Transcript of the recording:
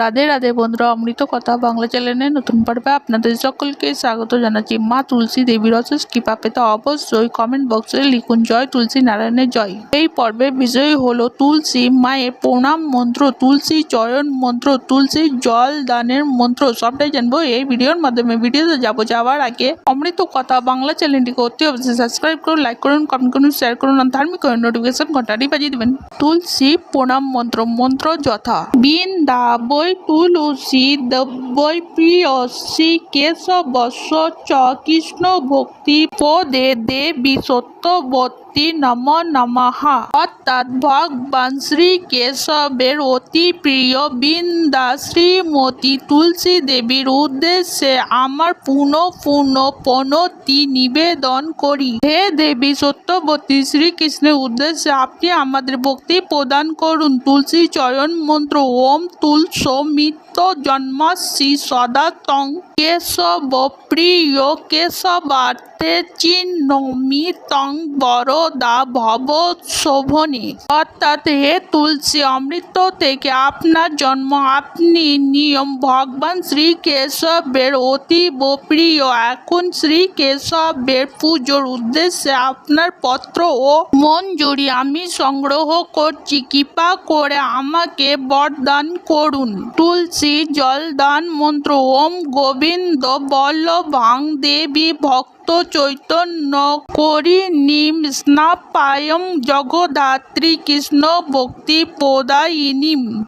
রাধে রাধে বন্ধুরা, অমৃত কথা বাংলা চ্যানেলে নতুন পর্বে আপনাদের সকলকে স্বাগত জানাচ্ছি। মা তুলসী দেবীর অশেষ কৃপা পেতে অবশ্যই কমেন্ট বক্সে লিখুন, জয় তুলসী নারায়ণের জয়। এই পর্বের বিষয় হলো তুলসী মায়ের প্রণাম মন্ত্র, তুলসী চয়ন মন্ত্র, তুলসী জল দানের মন্ত্র, সবটাই জানব এই ভিডিওর মাধ্যমে। ভিডিওতে যাব যাওয়ার আগে অমৃত কথা বাংলা চ্যানেলটিকে অতি অবশ্যই সাবস্ক্রাইব করুন লাইক করুন কমেন্ট করুন শেয়ার করুন ধার্মিক নোটিফিকেশন ঘন্টাটি বাজিয়ে দেবেন। তুলসী প্রণাম মন্ত্র মন্ত্র যথা। বৃন্দাবৈ তুলসী দব্বৈ প্রিয়সী কেশবস্য চ কৃষ্ণ ভক্তি পদে দেবী সত্যবতী নম নমঃ। অর্থাৎ ভগবান শ্রী কেশবের অতি প্রিয় বৃন্দা শ্রীমতী তুলসী দেবীর উদ্দেশ্যে আমার পুনঃ পুনঃ প্রণতি নিবেদন করি। হে দেবী সত্যবতী শ্রীকৃষ্ণের উদ্দেশ্যে আপনি আমাদের ভক্তি প্রদান করুন। তুলসী চয়ন মন্ত্র ওম তুলস মিত্র জন্মাসি সদাতং কেশব প্রিয় কেশবার্থে চিহ্নমি তং বরদা ভব শোভনে অর্থাৎ হে তুলসী অমৃত থেকে আপনার জন্ম, আপনি নিয়ম ভগবান শ্রী কেশবের অতীব প্রিয়। এখন শ্রী কেশবের পুজোর উদ্দেশ্যে আপনার পত্র ও মঞ্জুরি আমি সংগ্রহ করছি। কৃপা করে আমাকে বরদান করুন। তুলসী জলদান মন্ত্র। ওম গোবিন্দ বল্লভাং দেবী ভক্ত চৈতন্য করি নিম স্নাপায়ং জগদাত্রী কৃষ্ণ ভক্তি প্রদায়িনীম।